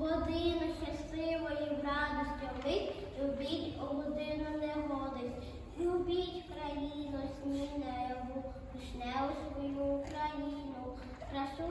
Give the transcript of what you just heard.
Годину щасливої в радості вить, любіть у годину негоди. Любіть країну, сніневу, вишневу свою Україну, красу